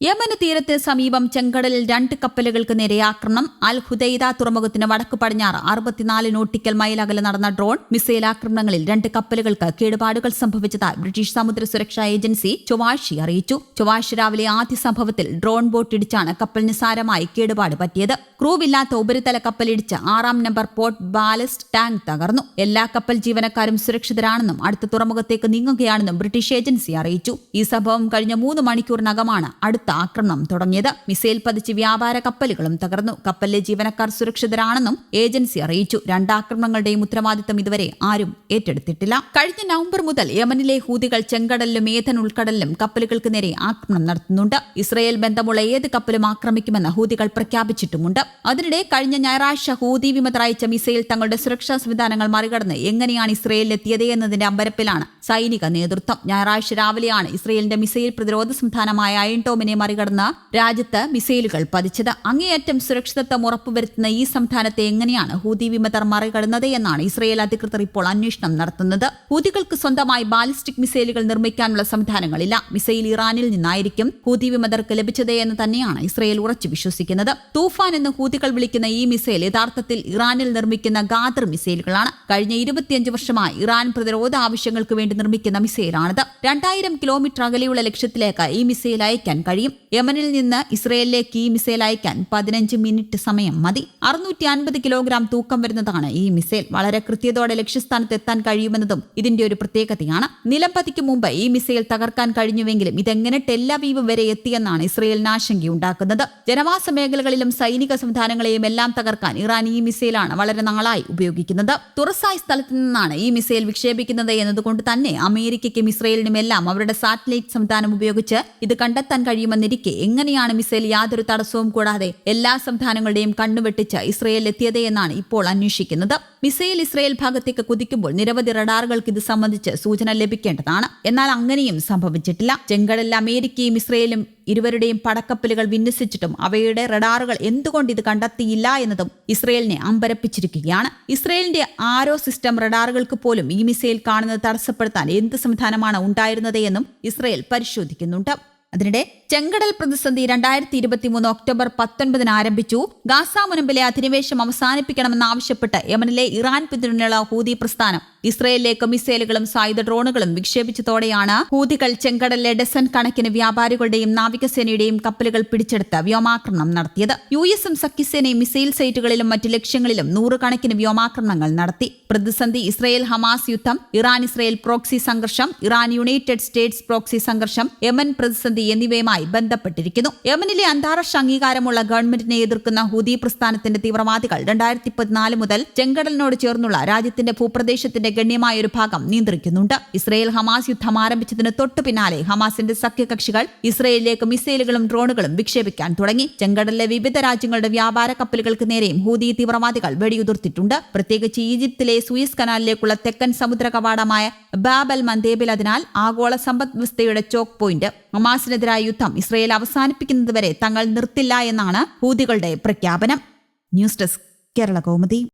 യമന് തീരത്തിന് സമീപം ചെങ്കടലിൽ രണ്ട് കപ്പലുകൾക്ക് നേരെ ആക്രമണം. അൽ ഹുദൈദ തുറമുഖത്തിന് വടക്ക് പടിഞ്ഞാറ് അറുപത്തിനാല് നോട്ടിക്കൽ മൈൽ അകലെ നടന്ന ഡ്രോൺ മിസൈൽ ആക്രമണങ്ങളിൽ രണ്ട് കപ്പലുകൾക്ക് കേടുപാടുകൾ സംഭവിച്ചതായി ബ്രിട്ടീഷ് സമുദ്ര സുരക്ഷാ ഏജൻസി ചൊവ്വാഴ്ച അറിയിച്ചു. ചൊവ്വാഴ്ച രാവിലെ ആദ്യ സംഭവത്തിൽ ഡ്രോൺ ബോട്ട് ഇടിച്ചാണ് കപ്പലിന് സാരമായി കേടുപാട് പറ്റിയത്. ക്രൂവില്ലാത്ത ഉപരിതല കപ്പലിടിച്ച് ആറാം നമ്പർ പോർട്ട് ബാലസ്റ്റ് ടാങ്ക് തകർന്നു. എല്ലാ കപ്പൽ ജീവനക്കാരും സുരക്ഷിതരാണെന്നും അടുത്ത തുറമുഖത്തേക്ക് നീങ്ങുകയാണെന്നും ബ്രിട്ടീഷ് ഏജൻസി അറിയിച്ചു. ഈ സംഭവം കഴിഞ്ഞ മൂന്ന് മണിക്കൂറിനകമാണ് അടുത്ത ആക്രമണം തുടങ്ങിയത്. മിസൈൽ പതിച്ച് വ്യാപാര കപ്പലുകളും തകർന്നു. കപ്പലിലെ ജീവനക്കാർ സുരക്ഷിതരാണെന്നും ഏജൻസി അറിയിച്ചു. രണ്ടാക്രമണങ്ങളുടെയും ഉത്തരവാദിത്തം ഇതുവരെ ആരും ഏറ്റെടുത്തിട്ടില്ല. കഴിഞ്ഞ നവംബർ മുതൽ യമനിലെ ഹൂതികൾ ചെങ്കടലിലും ഏതൻ ഉൾക്കടലിലും കപ്പലുകൾക്ക് നേരെ ആക്രമണം നടത്തുന്നുണ്ട്. ഇസ്രയേൽ ബന്ധമുള്ള ഏത് കപ്പലും ആക്രമിക്കുമെന്ന് ഹൂതികൾ പ്രഖ്യാപിച്ചിട്ടുമുണ്ട്. അതിനിടെ കഴിഞ്ഞ ഞായറാഴ്ച ഹൂതി വിമതർ അയച്ച മിസൈൽ തങ്ങളുടെ സുരക്ഷാ സംവിധാനങ്ങൾ മറികടന്ന് എങ്ങനെയാണ് ഇസ്രയേലിലെത്തിയത് എന്നതിന്റെ അമ്പരപ്പിലാണ് സൈനിക നേതൃത്വം. ഞായറാഴ്ച രാവിലെയാണ് ഇസ്രയേലിന്റെ മിസൈൽ പ്രതിരോധ സംവിധാനമായ അയൺടോമിനെ മറികടന്ന് രാജ്യത്ത് മിസൈലുകൾ പതിച്ചത്. അങ്ങേയറ്റം സുരക്ഷിതത്വം ഉറപ്പുവരുത്തുന്ന ഈ സംവിധാനത്തെ എങ്ങനെയാണ് ഹൂതി വിമതർ മറികടന്നത് എന്നാണ് ഇസ്രയേൽ അധികൃതർ ഇപ്പോൾ അന്വേഷണം നടത്തുന്നത്. ഹൂതികൾക്ക് സ്വന്തമായി ബാലിസ്റ്റിക് മിസൈലുകൾ നിർമ്മിക്കാനുള്ള സംവിധാനങ്ങളില്ല. മിസൈൽ ഇറാനിൽ നിന്നായിരിക്കും ഹൂതി വിമതർക്ക് ലഭിച്ചത് എന്ന് തന്നെയാണ് ഇസ്രയേൽ ഉറച്ചു വിശ്വസിക്കുന്നത്. തൂഫാൻ എന്ന് ഹൂതികൾ വിളിക്കുന്ന ഈ മിസൈൽ യഥാർത്ഥത്തിൽ ഇറാനിൽ നിർമ്മിക്കുന്ന ഗാദർ മിസൈലുകളാണ്. കഴിഞ്ഞ ഇരുപത്തിയഞ്ച് വർഷമായി ഇറാൻ പ്രതിരോധ ആവശ്യങ്ങൾക്ക് വേണ്ടി നിർമ്മിക്കുന്ന മിസൈലാണിത്. രണ്ടായിരം കിലോമീറ്റർ അകലെയുള്ള ലക്ഷ്യത്തിലേക്ക് ഈ മിസൈൽ അയക്കാൻ കഴിയും. യമനിൽ നിന്ന് ഇസ്രയേലിലേക്ക് ഈ മിസൈൽ അയക്കാൻ പതിനഞ്ച് മിനിറ്റ് സമയം മതി. അറുന്നൂറ്റി അൻപത് കിലോഗ്രാം തൂക്കം വരുന്നതാണ് ഈ മിസൈൽ. വളരെ കൃത്യതയോടെ ലക്ഷ്യസ്ഥാനത്ത് എത്താൻ കഴിയുമെന്നതും ഇതിന്റെ ഒരു പ്രത്യേകതയാണ്. നിലംപതിക്ക് മുമ്പ് ഈ മിസൈൽ തകർക്കാൻ കഴിഞ്ഞുവെങ്കിലും ഇതെങ്ങനെ ടെല്ലവീവ് വരെ എത്തിയെന്നാണ് ഇസ്രയേലിന് ആശങ്കയുണ്ടാക്കുന്നത്. ജനവാസ മേഖലകളിലും സൈനിക സംവിധാനങ്ങളെയും എല്ലാം തകർക്കാൻ ഇറാൻ ഈ മിസൈലാണ് വളരെ നാളായി ഉപയോഗിക്കുന്നത്. തുറസായ സ്ഥലത്തു നിന്നാണ് ഈ മിസൈൽ വിക്ഷേപിക്കുന്നത് എന്നതുകൊണ്ട് തന്നെ അമേരിക്കയ്ക്കും ഇസ്രയേലിനും എല്ലാം അവരുടെ സാറ്റലൈറ്റ് സംവിധാനം ഉപയോഗിച്ച് ഇത് കണ്ടെത്താൻ കഴിയുമെന്നിരിക്കെ എങ്ങനെയാണ് മിസൈൽ യാതൊരു തടസ്സവും കൂടാതെ എല്ലാ സംവിധാനങ്ങളുടെയും കണ്ണുവെട്ടിച്ച് ഇസ്രയേൽ എത്തിയത് എന്നാണ് ഇപ്പോൾ അന്വേഷിക്കുന്നത്. മിസൈൽ ഇസ്രയേൽ ഭാഗത്തേക്ക് കുതിക്കുമ്പോൾ നിരവധി റഡാറുകൾക്ക് ഇത് സംബന്ധിച്ച് സൂചന ലഭിക്കേണ്ടതാണ്. എന്നാൽ അങ്ങനെയും സംഭവിച്ചിട്ടില്ല. ചെങ്കടലിൽ അമേരിക്കയും ഇസ്രയേലും ഇരുവരുടെയും പടക്കപ്പലുകൾ വിന്യസിച്ചിട്ടും അവയുടെ റഡാറുകൾ എന്തുകൊണ്ട് ഇത് കണ്ടെത്തിയില്ല എന്നതും ഇസ്രയേലിനെ അമ്പരപ്പിച്ചിരിക്കുകയാണ്. ഇസ്രയേലിന്റെ ആരോ സിസ്റ്റം റഡാറുകൾക്ക് പോലും ഈ മിസൈൽ കാണുന്നത് തടസ്സപ്പെടുത്താൻ എന്ത് സംവിധാനമാണ് ഉണ്ടായിരുന്നത് എന്നും ഇസ്രയേൽ പരിശോധിക്കുന്നുണ്ട്. അതിനിടെ ചെങ്കടൽ പ്രതിസന്ധി രണ്ടായിരത്തി ഇരുപത്തിമൂന്ന് ഒക്ടോബർ പത്തൊൻപതിന് ആരംഭിച്ചു. ഗാസ മുനമ്പിലെ അധിനിവേശം അവസാനിപ്പിക്കണമെന്നാവശ്യപ്പെട്ട് യമനിലെ ഇറാൻ പിന്തുണയുള്ള ഹൂതി പ്രസ്ഥാനം ഇസ്രയേലിലേക്ക് മിസൈലുകളും സായുധ ഡ്രോണുകളും വിക്ഷേപിച്ചതോടെയാണ് ഹൂതികൾ ചെങ്കടലിലെ ഡസൻ കണക്കിന് വ്യാപാരികളുടെയും നാവികസേനയുടെയും കപ്പലുകൾ പിടിച്ചെടുത്ത് വ്യോമാക്രമണം നടത്തിയത്. യു എസും സഖ്യസേനയും മിസൈൽ സൈറ്റുകളിലും മറ്റ് ലക്ഷ്യങ്ങളിലും നൂറുകണക്കിന് വ്യോമാക്രമണങ്ങൾ നടത്തി. പ്രതിസന്ധി ഇസ്രയേൽ ഹമാസ് യുദ്ധം ഇറാൻ ഇസ്രയേൽ പ്രോക്സി സംഘർഷം ഇറാൻ യുണൈറ്റഡ് സ്റ്റേറ്റ്സ് പ്രോക്സി സംഘർഷം യമൻ പ്രതിസന്ധി എന്നിവയുമായി ബന്ധപ്പെട്ടിരിക്കുന്നു. യമനിലെ അന്താരാഷ്ട്ര അംഗീകാരമുള്ള ഗവൺമെന്റിനെ എതിർക്കുന്ന ഹൂതി പ്രസ്ഥാനത്തിന്റെ തീവ്രവാദികൾ രണ്ടായിരത്തി പതിനാല് മുതൽ ചെങ്കടലിനോട് ചേർന്നുള്ള രാജ്യത്തിന്റെ ഭൂപ്രദേശത്തിന്റെ ഗണ്യമായ ഒരു ഭാഗം നിയന്ത്രിക്കുന്നുണ്ട്. ഇസ്രായേൽ ഹമാസ് യുദ്ധം ആരംഭിച്ചതിന് തൊട്ടു പിന്നാലെ ഹമാസിന്റെ സഖ്യകക്ഷികൾ ഇസ്രായേലിലേക്ക് മിസൈലുകളും ഡ്രോണുകളും വിക്ഷേപിക്കാൻ തുടങ്ങി. ചെങ്കടലിലെ വിവിധ രാജ്യങ്ങളുടെ വ്യാപാര കപ്പലുകൾക്ക് നേരെയും ഹൂതി തീവ്രവാദികൾ വെടിയുതിർത്തിട്ടുണ്ട്. പ്രത്യേകിച്ച് ഈജിപ്തിലെ സൂയസ് കനാലിലേക്കുള്ള തെക്കൻ സമുദ്ര കവാടമായ ബാബൽ മന്ദേബിൽ അതിനാൽ ആഗോള സമ്പദ് വ്യവസ്ഥയുടെ ചോക്ക് പോയിന്റ്. ഹമാസിനെതിരായ യുദ്ധം ഇസ്രായേൽ അവസാനിപ്പിക്കുന്നതുവരെ തങ്ങൾ നിർത്തില്ല എന്നാണ് ഹൂതികളുടെ പ്രഖ്യാപനം. News desk Kerala Kaumudi.